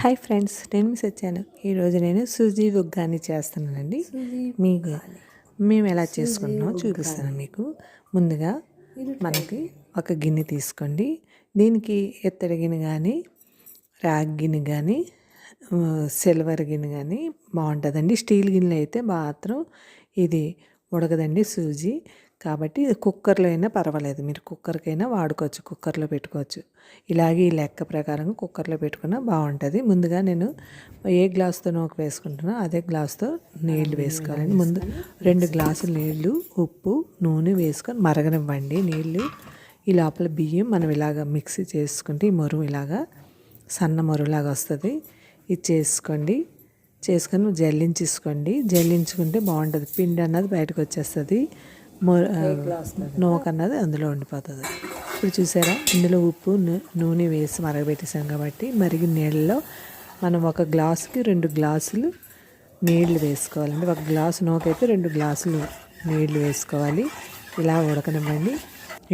Hi friends నేను miss వచ్చాను. ఈరోజు నేను సూజీ ఉగ్గాని చేస్తున్నానండి. మీకు మేము ఎలా చేసుకుంటున్నామో చూపిస్తాను మీకు. ముందుగా మనకి ఒక గిన్నె తీసుకోండి. దీనికి ఎత్తడి గిన్నె కానీ రాగి గిన్నె కానీ సిల్వర్ గిన్నె కానీ బాగుంటుందండి. స్టీల్ గిన్నె అయితే మాత్రం ఇది ఉడకదండి సూజీ. కాబట్టి కుక్కర్లో అయినా పర్వాలేదు. మీరు కుక్కర్కైనా వాడుకోవచ్చు కుక్కర్లో పెట్టుకోవచ్చు. ఇలాగే ఈ లెక్క ప్రకారం కుక్కర్లో పెట్టుకున్నా బాగుంటుంది. ముందుగా నేను ఏ గ్లాస్తో నూక వేసుకుంటున్నా అదే గ్లాస్తో నీళ్ళు వేసుకోవాలండి ముందు రెండు గ్లాసులు నీళ్ళు ఉప్పు నూనె వేసుకొని మరగనివ్వండి. నీళ్ళు ఈ లోపల బియ్యం మనం ఇలాగ మిక్సీ చేసుకుంటే ఈ మొరువు ఇలాగా సన్న మొరువులాగా వస్తుంది. ఇది చేసుకోండి. చేసుకొని జల్లించేసుకోండి. జల్లించుకుంటే బాగుంటుంది. పిండి అన్నది బయటకు వచ్చేస్తుంది. నూక అన్నది అందులో ఉండిపోతుంది. ఇప్పుడు చూసారా? ఇందులో ఉప్పు నూనె వేసి మరగబెట్టేసాం కాబట్టి మరిగి నీళ్ళలో మనం ఒక గ్లాసుకి రెండు గ్లాసులు నీళ్ళు వేసుకోవాలండి ఒక గ్లాసు నూకైతే రెండు గ్లాసులు నీళ్ళు వేసుకోవాలి. ఇలా ఉడకనివ్వండి.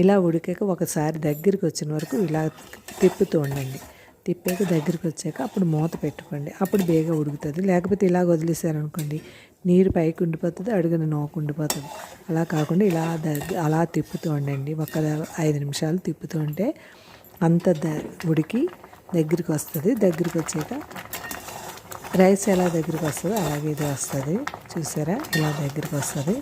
ఇలా ఉడికాక ఒకసారి దగ్గరికి వచ్చిన వరకు ఇలా తిప్పుతూ ఉండండి. తిప్పాక దగ్గరికి వచ్చాక అప్పుడు మూత పెట్టుకోండి. అప్పుడు బేగా ఉడుకుతుంది. లేకపోతే ఇలా వదిలేసారనుకోండి నీరు పైకి ఉండిపోతుంది అడుగున నోకు ఉండిపోతుంది. అలా కాకుండా ఇలా దగ్గ అలా తిప్పుతూ ఉండండి. ఒక ఐదు నిమిషాలు తిప్పుతూ ఉంటే అంత ద ఉడికి దగ్గరికి వస్తుంది దగ్గరికి వచ్చాక రైస్ ఎలా దగ్గరికి వస్తుందో అలాగే ఇది వస్తుంది. చూసారా? ఇలా దగ్గరికి వస్తుంది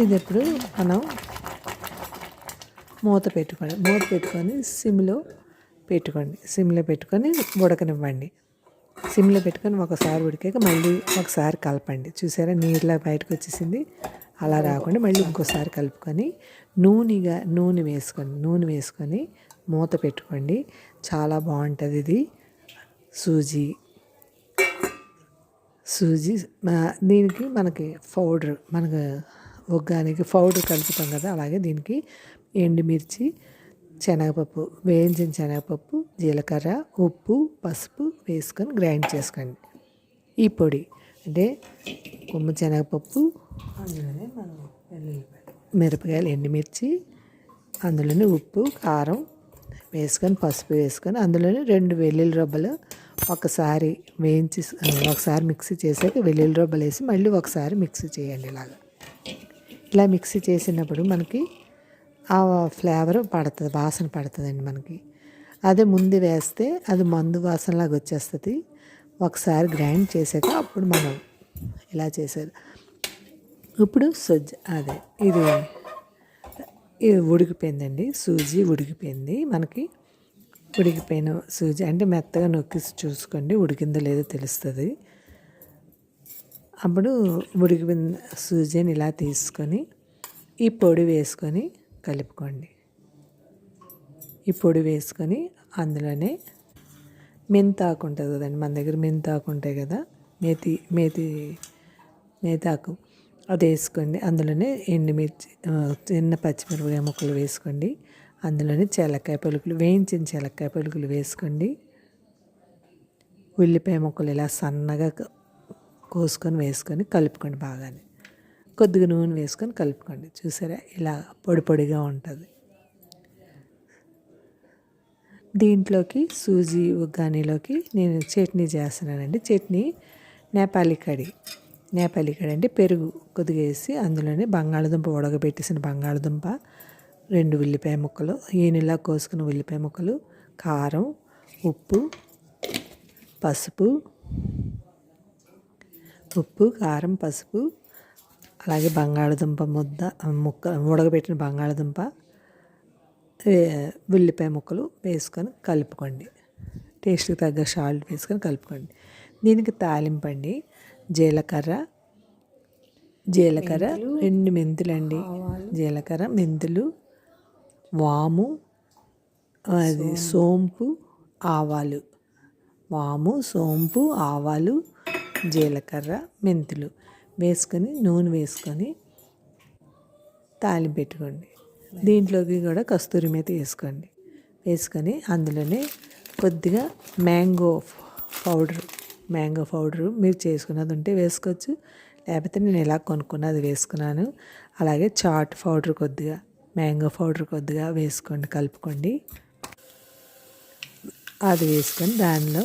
ఇది ఇప్పుడు మనం మూత పెట్టుకోండి. మూత పెట్టుకొని సిమ్లో పెట్టుకోండి. సిమ్లో పెట్టుకొని ఉడకనివ్వండి. సిమ్లో పెట్టుకొని ఒకసారి ఉడికాక మళ్ళీ ఒకసారి కలపండి. చూసారా? నీళ్ళ బయటకు వచ్చేసింది. అలా రాకుండా మళ్ళీ ఇంకోసారి కలుపుకొని నూనెగా నూనె వేసుకోండి నూనె వేసుకొని మూత పెట్టుకోండి. చాలా బాగుంటుంది ఇది. సూజీ. సూజీ దీనికి మనకి పౌడర్ మనకు ఒగ్గానికి పౌడర్ కలుపుతాం కదా అలాగే దీనికి ఎండుమిర్చి శనగపప్పు వేయించిన శనగపప్పు జీలకర్ర ఉప్పు పసుపు వేసుకొని గ్రైండ్ చేసుకోండి. ఈ పొడి అంటే కొమ్ము శనగపప్పు అందులోనే మనం మిరపకాయలు ఎండుమిర్చి అందులోనే ఉప్పు కారం వేసుకొని పసుపు వేసుకొని అందులోనే రెండు వెల్లుల్లి రొబ్బలు ఒకసారి వేయించి ఒకసారి మిక్సీ చేసాక వెల్లుల్లి రొబ్బలు వేసి మళ్ళీ ఒకసారి మిక్సీ చేయండి ఇలాగా. ఇలా మిక్సీ చేసినప్పుడు మనకి ఆ ఫ్లేవర్ పడుతుంది వాసన పడుతుందండి మనకి. అదే ముందు వేస్తే అది మందు వాసనలాగా వచ్చేస్తుంది. ఒకసారి గ్రైండ్ చేసాక అప్పుడు మనం ఇలా చేసేది. ఇప్పుడు సజ్జ అదే ఇది ఇది ఉడికిపోయిందండి సూజీ ఉడికిపోయింది. మనకి ఉడికిపోయిన సూజీ అంటే మెత్తగా నొక్కి చూసుకోండి ఉడికిందో లేదో తెలుస్తుంది. అప్పుడు ఉడికిపోయిన సూజీని ఇలా తీసుకొని ఈ పొడి వేసుకొని కలుపుకోండి. ఈ పొడి వేసుకొని అందులోనే మెంతాకు ఉంటుంది కదండి మన దగ్గర మెంతాకు ఉంటాయి కదా మేతి మేతి మేతాకు. అది వేసుకోండి. అందులోనే ఎండుమిర్చి చిన్న పచ్చిమిరపకాయ ముక్కలు వేసుకోండి. అందులోనే చెలక్కాయ పలుకులు వేయించిన చెలక్కాయ పలుకులు వేసుకోండి. ఉల్లిపాయ ముక్కలు ఇలా సన్నగా కోసుకొని వేసుకొని కలుపుకోండి బాగానే. కొద్దిగా నూనె వేసుకొని కలుపుకోండి. చూసారా? ఇలా పొడి పొడిగా ఉంటుంది. దీంట్లోకి సూజీ ఉగ్గానీలోకి నేను చట్నీ చేస్తున్నానండి. చట్నీ నేపాలి కడి నేపాలి కడి అంటే పెరుగు కొద్దిగా వేసి అందులోనే బంగాళదుంప ఉడకబెట్టేసిన బంగాళదుంప రెండు ఉల్లిపాయ ముక్కలు ఈనెలా కోసుకున్న ఉల్లిపాయ ముక్కలు కారం ఉప్పు పసుపు ఉప్పు కారం పసుపు అలాగే బంగాళదుంప ముద్ద ముక్క ఉడకబెట్టిన బంగాళదుంప ఉల్లిపాయ ముక్కలు వేసుకొని కలుపుకోండి. టేస్ట్కి తగ్గ సాల్ట్ వేసుకొని కలుపుకోండి. దీనికి తాలింపండి జీలకర్ర జీలకర్ర రెండు మెంతులు అండి జీలకర్ర మెంతులు వాము అది సోంపు ఆవాలు. వాము సోంపు ఆవాలు జీలకర్ర మెంతులు. వేసుకొని నూనె వేసుకొని తాలింపు పెట్టుకోండి. దీంట్లోకి కూడా కస్తూరి మీద వేసుకోండి. వేసుకొని అందులోనే కొద్దిగా మ్యాంగో పౌడర్ మ్యాంగో పౌడరు మీరు చేసుకున్నది ఉంటే వేసుకోవచ్చు. లేకపోతే నేను ఎలా కొనుక్కున్నది వేసుకున్నాను. అలాగే చాట్ పౌడర్ కొద్దిగా మ్యాంగో పౌడర్ కొద్దిగా వేసుకోండి కలుపుకోండి. అది వేసుకొని దానిలో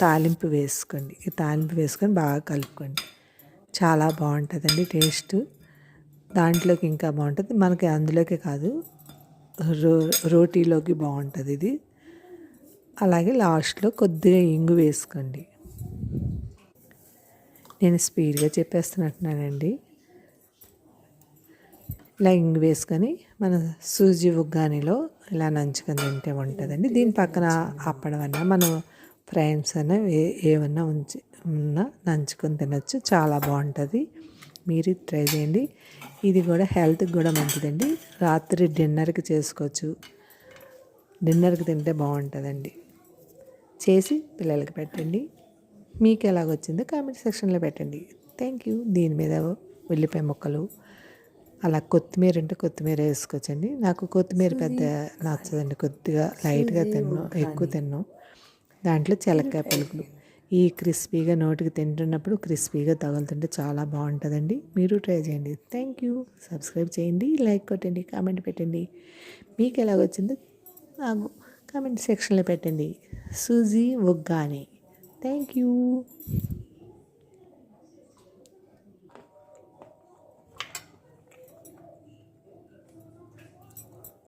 తాలింపు వేసుకోండి. ఈ తాలింపు వేసుకొని బాగా కలుపుకోండి. చాలా బాగుంటుందండి టేస్ట్. దాంట్లోకి ఇంకా బాగుంటుంది. మనకి అందులోకే కాదు రో రోటీలోకి బాగుంటుంది ఇది. అలాగే లాస్ట్లో కొద్దిగా ఇంగు వేసుకోండి. నేను స్పీడ్గా చెప్పేస్తున్నట్టున్నానండి. ఇలా ఇంగు వేసుకొని మన సూజీ ఉగ్గానిలో ఇలా నంచుకొని తింటే ఉంటుందండి. దీని పక్కన అప్పడం వల్ల మనం ఫ్రైమ్స్ అన్నా ఏ ఏమన్నా ఉంచి ఉన్నా నంచుకొని తినొచ్చు. చాలా బాగుంటుంది. మీరు ట్రై చేయండి. ఇది కూడా హెల్త్కి కూడా మంచిదండి. రాత్రి డిన్నర్కి చేసుకోవచ్చు. డిన్నర్కి తింటే బాగుంటుందండి. చేసి పిల్లలకి పెట్టండి. మీకు ఎలాగొచ్చిందో కామెంట్ సెక్షన్లో పెట్టండి. Thank you. దీని మీద ఉల్లిపాయ ముక్కలు అలా కొత్తిమీర ఉంటే కొత్తిమీర వేసుకోవచ్చండి. నాకు కొత్తిమీర పెద్ద నచ్చదండి. కొద్దిగా లైట్గా తిన్నాను ఎక్కువ తిన్నాను దాంట్లో చిలక్కాయ పలుకులు ఈ క్రిస్పీగా నోటికి తింటున్నప్పుడు క్రిస్పీగా తగులుతుంటే చాలా బాగుంటుందండి. మీరు ట్రై చేయండి. థ్యాంక్ యూ సబ్స్క్రైబ్ చేయండి. లైక్ కొట్టండి. కామెంట్ పెట్టండి. మీకు ఎలాగొచ్చిందో నాకు కామెంట్ సెక్షన్లో పెట్టండి. Suji ఒగ్గాని thank you